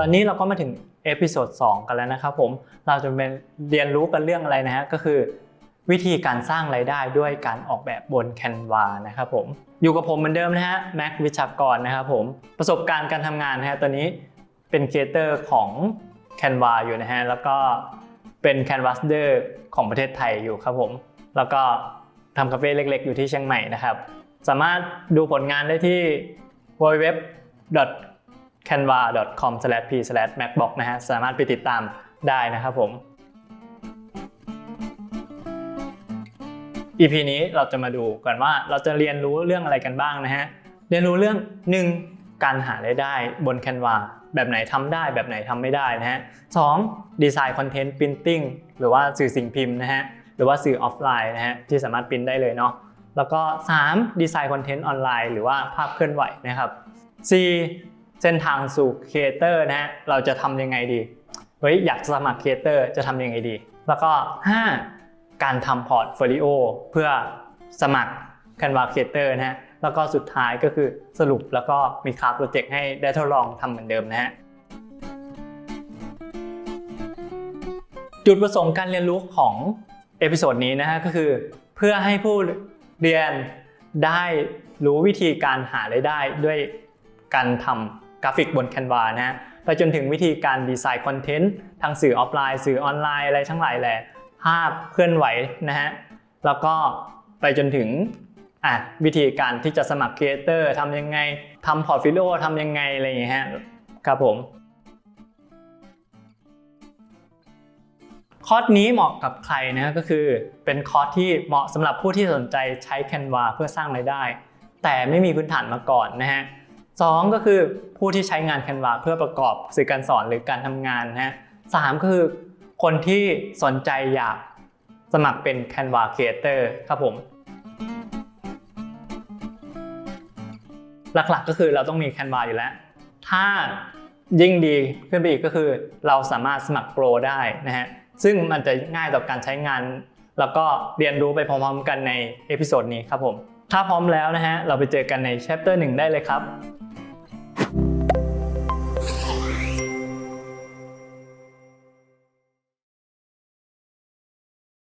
ตอนนี้เราก็มาถึงเอพิโซด2กันแล้วนะครับผม เราจะเป็นเรียนรู้กันเรื่องอะไรนะฮะ ก็คือวิธีการสร้างรายได้ด้วยการออกแบบบน Canva นะครับผม อยู่กับผมเหมือนเดิมนะฮะ แม็กวิชากรนะครับผม ประสบการณ์การทำงานนะฮะ ตอนนี้เป็นครีเอเตอร์ของ Canva อยู่นะฮะ แล้วก็เป็น Canvaser ของประเทศไทยอยู่ครับผม แล้วก็ทำคาเฟ่เล็ก ๆ อยู่ที่เชียงใหม่นะครับ สามารถดูผลงานได้ที่ www canva.com/p/macbook นะฮะสามารถไปติดตามได้นะครับผม EP นี้เราจะมาดูกันว่าเราจะเรียนรู้เรื่องอะไรกันบ้างนะฮะ เรียนรู้เรื่อง 1. การหารายได้บน Canva แบบไหนทำได้แบบไหนทำไม่ได้นะฮะ 2. ดีไซน์คอนเทนต์ Printing หรือว่าสื่อสิ่งพิมพ์นะฮะ หรือว่าสื่อออฟไลน์นะฮะที่สามารถพิมพ์ได้เลยเนาะ แล้วก็ 3. ดีไซน์คอนเทนต์ออนไลน์หรือว่าภาพเคลื่อนไหวนะครับ 4. เส้นทางสู่ครีเอเตอร์นะฮะเราจะทำยังไงดีเฮ้ยอยากสมัครครีเอเตอร์จะทำยังไงดี แล้วก็ 5. การทำพอร์ตโฟลิโอเพื่อสมัคร Canva Creator นะฮะแล้วก็สุดท้ายก็คือสรุปแล้วก็มีคราฟโปรเจกต์ให้ได้ทดลองทำเหมือนเดิมนะฮะจุดประสงค์การเรียนรู้ของเอพิโซดนี้นะฮะก็คือเพื่อให้ผู้เรียนได้รู้วิธีการหารายได้ด้วยการทำ กราฟิกบน Canva นะฮะไปจนถึงวิธีการดีไซน์คอนเทนต์ทางสื่อออฟไลน์ สื่อออนไลน์อะไรทั้งหลายแหละภาพเคลื่อนไหวนะฮะแล้วก็ไปจนถึงอะวิธีการที่จะสมัครครีเอเตอร์ทำยังไงทำพอร์ตโฟลิโอทำยังไงอะไรอย่างเงี้ยฮะครับผมคอร์สนี้เหมาะกับใครนะก็คือเป็นคอร์สที่เหมาะสำหรับผู้ที่สนใจใช้ Canva เพื่อสร้างรายได้ แต่ไม่มีพื้นฐานมาก่อนนะฮะ สองก็คือผู้ที่ใช้งาน Canva เพื่อประกอบสื่อการสอนหรือการทำงานนะฮะสามก็คือคนที่สนใจอยากสมัครเป็น Canva Creator ครับผม หลักๆก็คือเราต้องมี Canva อยู่แล้ว ถ้ายิ่งดีขึ้นไปอีกก็คือเราสามารถสมัครโปรได้นะฮะ ซึ่งมันจะง่ายต่อการใช้งาน แล้วก็เรียนรู้ไปพร้อมๆกันในเอพิโซดนี้ครับผม ถ้าพร้อมแล้วนะฮะ เราไปเจอกันใน chapter 1 ได้เลยครับ